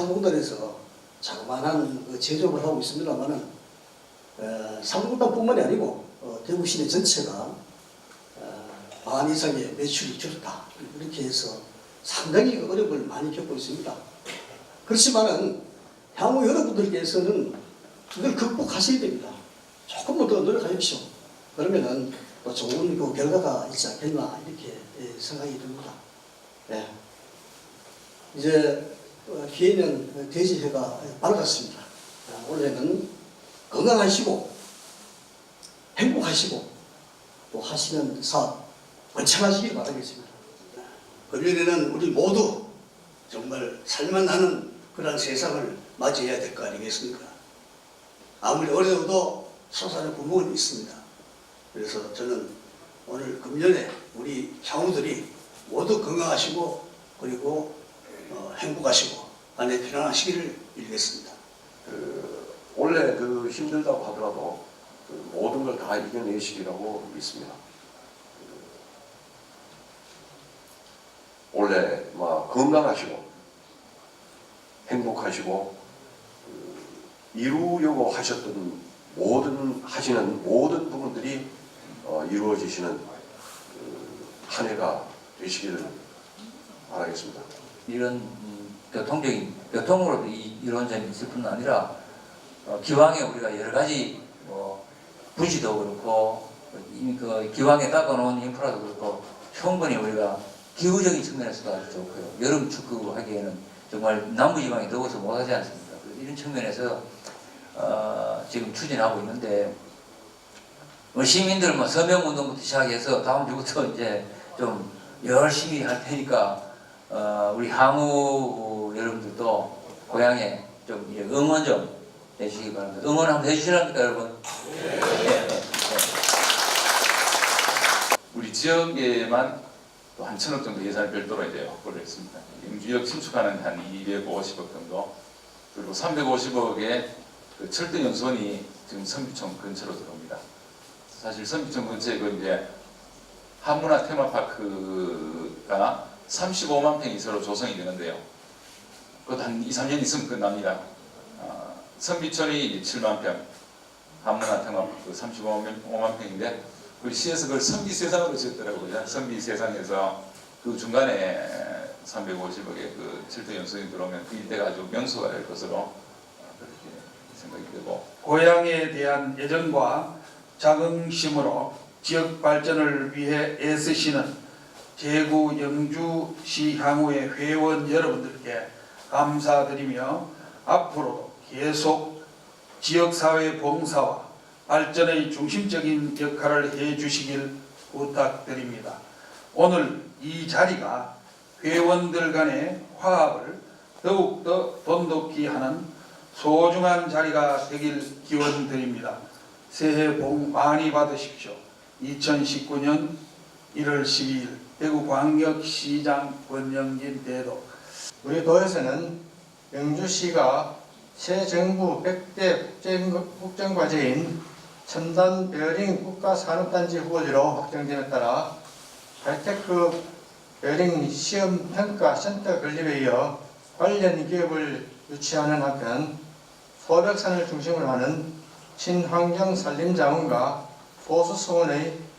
상공단에서 자그마한 그 제조업을 하고 있습니다만은 어, 상공단뿐만이 아니고 어, 대구 시내 전체가 어, 반 이상의 매출이 줄었다 이렇게 해서 상당히 그 어려움을 많이 겪고 있습니다. 그렇지만은 향후 여러분들께서는 그걸 극복하셔야 됩니다. 조금만 더 노력하십시오. 그러면은 또 좋은 그 결과가 있지 않겠나 이렇게 예, 생각이 듭니다. 예. 이제 어, 기회는 돼지 해가 밝았습니다. 아, 올해는 건강하시고 행복하시고 또 하시는 사업 번창하시길 바라겠습니다. 금년에는 우리 모두 정말 살만하는 그런 세상을 맞이해야 될 거 아니겠습니까? 아무리 어려워도 솟아날 구멍은 있습니다. 그래서 저는 오늘 금년에 우리 향우들이 모두 건강하시고 그리고 어, 행복하시고 안에 편안하시기를 빌겠습니다. 그 원래 그 힘들다고 하더라도 그 모든 걸 다 이겨내시기라고 믿습니다. 그 원래 막 건강하시고 행복하시고 그 이루려고 하셨던 모든 하시는 모든 부분들이 어, 이루어지시는 그 한 해가 되시기를 바라겠습니다. 이런 음, 교통적인 교통으로도 이, 이런 점이 있을 뿐 아니라 어, 기왕에 우리가 여러 가지 뭐 분지도 그렇고 이미 그 기왕에 닦아놓은 인프라도 그렇고 충분히 우리가 기후적인 측면에서도 아주 좋고요. 여름 축구하기에는 정말 남부지방이 더워서 못하지 않습니까? 이런 측면에서 어, 지금 추진하고 있는데 뭐 시민들 뭐 서명 운동부터 시작해서 다음 주부터 이제 좀 열심히 할 테니까 어, 우리 항우 여러분들도 고향에 좀 응원 좀 해주시기 바랍니다. 응원 한번 해주시랍니까 여러분? 네. 네, 네. 우리 지역에만 또 한 천억 정도 예산을 별도로 이제 확보를 했습니다. 영주역 신축하는 한 250억 정도, 그리고 350억의 그 철도 연수원이 지금 선비청 근처로 들어옵니다. 사실 선비청 근처에 그 이제 한문화 테마파크가 35만 평 이서로 조성이 되는데요. 그것도 한 2, 3년 있으면 끝납니다. 아, 선비촌이 7만 평, 한문화 테마파크 35만 평인데 우리 시에서 그걸 선비 세상으로 지었더라고요. 선비 세상에서 그 중간에 350억의 그 철도 연수이 들어오면 그 일대가 아주 명소가 될 것으로 어, 그렇게 생각이 되고 고향에 대한 애정과 자긍심으로 지역 발전을 위해 애쓰시는 제구 영주시 향후의 회원 여러분들께 감사드리며 앞으로도 계속 지역사회 봉사와 발전의 중심적인 역할을 해 주시길 부탁드립니다. 오늘 이 자리가 회원들 간의 화합을 더욱더 돈독히 하는 소중한 자리가 되길 기원드립니다. 새해 복 많이 받으십시오. 2019년 1월 12일 대구 광역시장 권영진 대도. 우리 도에서는 영주시가 새 정부 100대 국정 과제인 첨단 베어링 국가산업단지 후보지로 확정됨에 따라 하이테크 베어링 시험 평가 센터 건립에 이어 관련 기업을 유치하는 한편 소백산을 중심으로 하는 친환경 산림 자원과 보수소원의 유-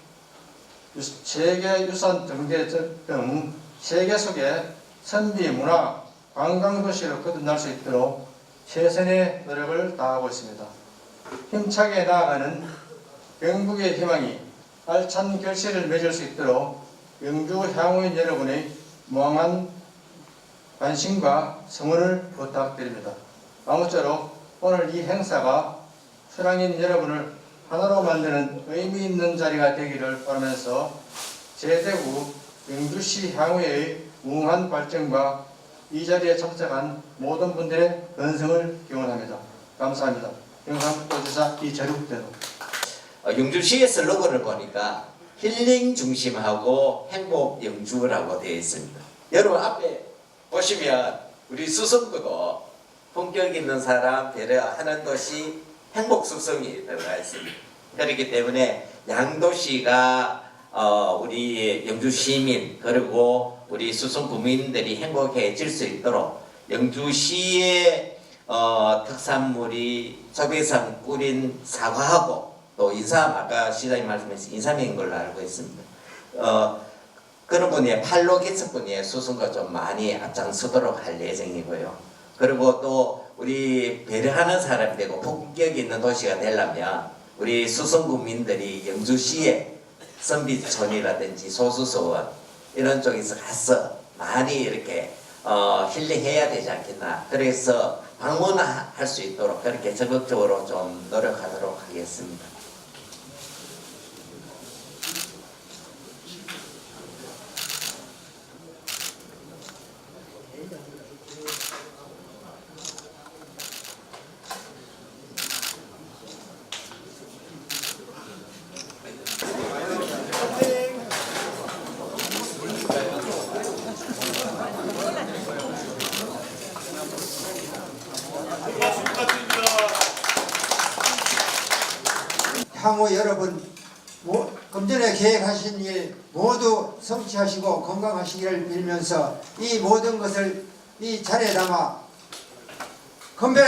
세계 유산 등대 등 세계 속에 선비 문화 관광 도시로 거듭날 수 있도록 최선의 노력을 다하고 있습니다. 힘차게 나아가는 영국의 희망이 알찬 결실을 맺을 수 있도록 영주 향후인 여러분의 무한한 관심과 성원을 부탁드립니다. 아무쪼록 오늘 이 행사가 사랑인 여러분을 하나로 만드는 의미 있는 자리가 되기를 바라면서 제대구 영주시 향후의 무한 발전과 이 자리에 참석한 모든 분들의 건승을 기원합니다. 감사합니다. 영상도지사 이재륙대도 어, 영주시의 슬로건을 보니까 힐링 중심하고 행복 영주라고 되어 있습니다. 여러분 앞에 보시면 우리 수성구도 품격 있는 사람 배려하는 도시 행복 수성이 들어가 있습니다. 그렇기 때문에 양도시가 어, 우리 영주 시민 그리고 우리 수성 구민들이 행복해질 수 있도록 영주시의 어, 특산물이 조배상 꿀인 사과하고 또 인삼 아까 시장님 말씀하신 인삼인 걸로 알고 있습니다. 어, 그런 분야에 팔로 개척 분야에 수승과 좀 많이 앞장서도록 할 예정이고요. 그리고 또 우리 배려하는 사람이 되고 품격 있는 도시가 되려면 우리 수성 국민들이 영주시에 선비촌이라든지 소수서원 이런 쪽에서 가서 많이 이렇게 어, 힐링해야 되지 않겠나. 그래서 방문할 수 있도록 그렇게 적극적으로 좀 노력하도록 하겠습니다. 향후 여러분 모, 금전에 계획하신 일 모두 성취하시고 건강하시기를 빌면서 이 모든 것을 이 자리에 담아 건배!